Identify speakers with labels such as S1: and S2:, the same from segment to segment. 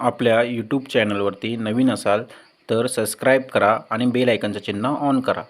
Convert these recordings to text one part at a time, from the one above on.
S1: आपल्या यूट्यूब चॅनलवरती नवीन असाल तर सबस्क्राईब करा आणि बेल आयकनचं चिन्ह ऑन करा.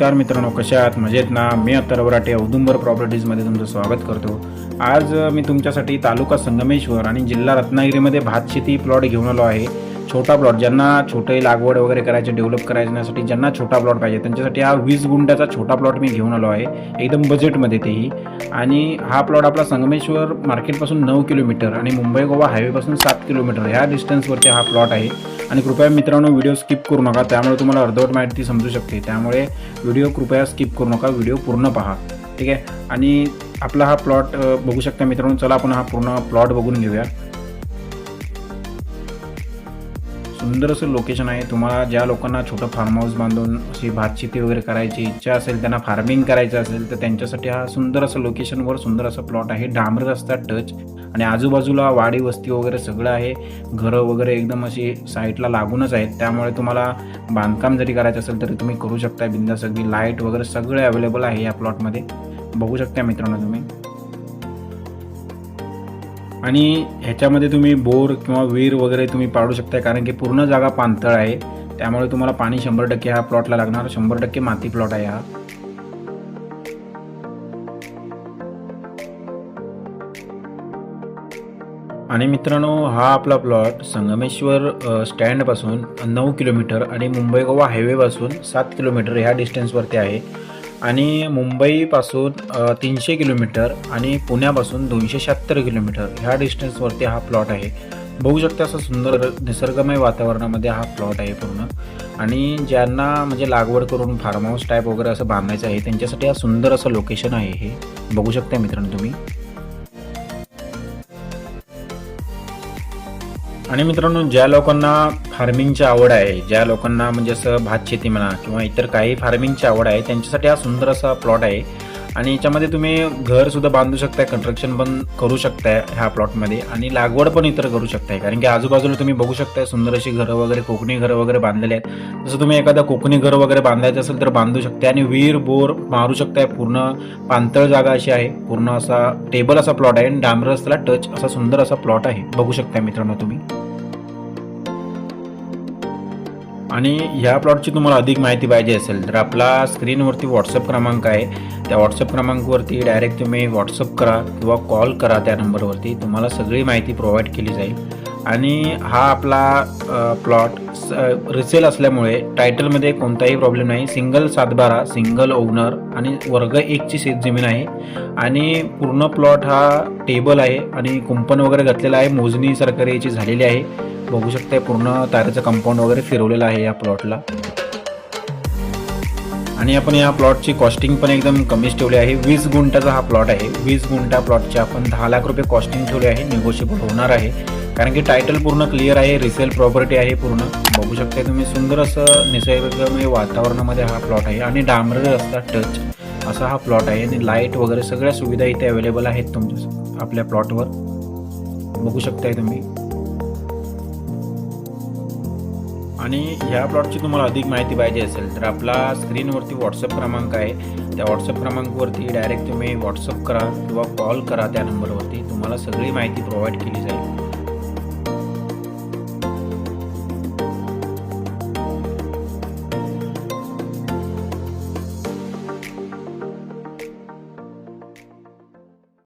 S1: नमस्कार मित्रांनो कशा आहात? मजेत ना? मी अत्तर वराटे औदुंबर प्रॉपर्टीजमध्ये तुमचं स्वागत करतो. आज मी तुमच्यासाठी तालुका संगमेश्वर आणि जिल्हा रत्नागिरीमध्ये भातशेती प्लॉट घेऊन आलो आहे. छोटा प्लॉट ज्यांना छोटे लागवड वगैरे करायचे डेव्हलप करायच्यासाठी ज्यांना छोटा प्लॉट पाहिजे त्यांच्यासाठी हा वीस गुंड्याचा छोटा प्लॉट मी घेऊन आलो आहे एकदम बजेटमध्ये तेही. आणि हा प्लॉट आपला संगमेश्वर मार्केटपासून नऊ किलोमीटर आणि मुंबई गोवा हायवेपासून सात किलोमीटर ह्या डिस्टन्सवरती हा प्लॉट आहे. आणि कृपया मित्रांनो व्हिडिओ स्किप करू नका त्यामुळे तुम्हाला अर्धवट माहिती समजू शकते. त्यामुळे व्हिडिओ कृपया स्किप करू नका व्हिडिओ पूर्ण पहा. ठीक आहे? आणि आपला हा प्लॉट बघू शकता मित्रांनो चला आपण हा पूर्ण प्लॉट बघून घेऊया. सुंदर असं लोकेशन आहे. तुम्हाला ज्या लोकांना छोटं फार्म हाऊस बांधून अशी भातशेती वगैरे करायची इच्छा असेल त्यांना फार्मिंग करायचं असेल तर त्यांच्यासाठी हा सुंदर असं लोकेशनवर सुंदर असं प्लॉट आहे. डांबर रस्ता टच आणि आजूबाजूला वाडी वस्ती वगैरे सगळं आहे. घरं वगैरे एकदम अशी साईडला लागूनच आहेत. त्यामुळे तुम्हाला बांधकाम जरी करायचं असेल तरी तुम्ही करू शकता बिंदास अगदी लाइट वगैरे सगळे अवेलेबल आहे या प्लॉटमध्ये बघू शकता मित्रांनो तुम्ही. आणि ह्याच्यामध्ये तुम्ही बोर किंवा विहीर वगैरे तुम्ही पाडू शकता कारण की पूर्ण जागा पाणथळ आहे. त्यामुळे तुम्हाला पाणी शंभर टक्के हा प्लॉटला लागणार. शंभर टक्के माती प्लॉट आहे हा. आणि मित्रांनो हा आपला प्लॉट संगमेश्वर स्टँडपासून नऊ किलोमीटर आणि मुंबई गोवा हायवेपासून सात किलोमीटर ह्या डिस्टन्सवरती आहे. आणि मुंबईपासून तीनशे किलोमीटर आणि पुण्यापासून दोनशे शहात्तर किलोमीटर ह्या डिस्टन्सवरती हा प्लॉट आहे. बघू शकता असं सुंदर निसर्गमय वातावरणामध्ये हा प्लॉट आहे पूर्ण. आणि ज्यांना म्हणजे लागवड करून फार्म हाऊस टाईप वगैरे असं बांधायचं आहे त्यांच्यासाठी हा सुंदर असं लोकेशन आहे हे. बघू शकता मित्रांनो तुम्ही. आणि मित्रांनो ज्या लोकांना फार्मिंगची आवड आहे ज्या लोकांना म्हणजे असं भात शेती म्हणा किंवा इतर काही फार्मिंगची आवड आहे त्यांच्यासाठी हा सुंदर असा प्लॉट आहे. आणि याच्यामध्ये तुम्ही घर सुद्धा बांधू शकताय कन्स्ट्रक्शन पण करू शकताय ह्या प्लॉटमध्ये आणि लागवड पण इतर करू शकताय कारण की आजूबाजूला तुम्ही बघू शकताय सुंदर अशी घरं वगैरे कोकणी घरं वगैरे बांधलेले आहेत. जसं तुम्ही एखादं कोकणी घर वगैरे बांधायचं असेल तर बांधू शकताय आणि विहीर बोर मारू शकताय. पूर्ण पाणतळ जागा अशी आहे. पूर्ण असा टेबल असा प्लॉट आहे आणि डांबर रस्त्याला टच असा सुंदर असा प्लॉट आहे. बघू शकताय मित्रांनो तुम्ही. आणि ह्या प्लॉटची तुम्हाला अधिक माहिती पाहिजे असेल तर आपला स्क्रीनवरती व्हॉट्सअप क्रमांक आहे. त्या व्हॉट्सअप क्रमांकवरती डायरेक्ट तुम्ही व्हॉट्सअप करा किंवा कॉल करा त्या नंबरवरती तुम्हाला सगळी माहिती प्रोव्हाइड केली जाईल. आणि हा आपला प्लॉट रिसेल असल्यामुळे टायटलमध्ये कोणताही प्रॉब्लेम नाही. सिंगल सातबारा सिंगल ओनर आणि वर्ग एकची शेत जमीन आहे. आणि पूर्ण प्लॉट हा टेबल आहे आणि कुंपण वगैरे घातलेला आहे. मोजणी सरकारी याची झालेली आहे. बघू शकताय पूर्ण तारेचं कंपाऊंड वगैरे फिरवलेलं आहे या प्लॉटला आणि आपण या प्लॉटची कॉस्टिंग पण एकदम कमीच ठेवली आहे. वीस गुंठाचा हा प्लॉट आहे. वीस गुंठा प्लॉटचे आपण दहा लाख रुपये कॉस्टिंग ठेवली आहे. निगोशिएबल होणार आहे. कारण की टायटल पूर्ण क्लिअर आहे. रिसेल प्रॉपर्टी आहे पूर्ण. बघू शकता तुम्ही सुंदर असं निसर्गमय वातावरणामध्ये हा प्लॉट आहे. आणि डांबर रस्ता टच असा हा प्लॉट आहे. आणि लाइट वगैरे सगळ्या सुविधा इथे अवेलेबल आहेत तुमच्या आपल्या प्लॉटवर बघू शकताय तुम्ही. आणि ह्या प्लॉटची तुम्हाला अधिक माहिती पाहिजे असेल तर आपला स्क्रीनवरती व्हॉट्सअप क्रमांक आहे. त्या व्हॉट्सअप क्रमांकवरती डायरेक्ट तुम्ही व्हॉट्सअप करा किंवा कॉल करा त्या नंबरवरती तुम्हाला सगळी माहिती प्रोव्हाइड केली जाईल.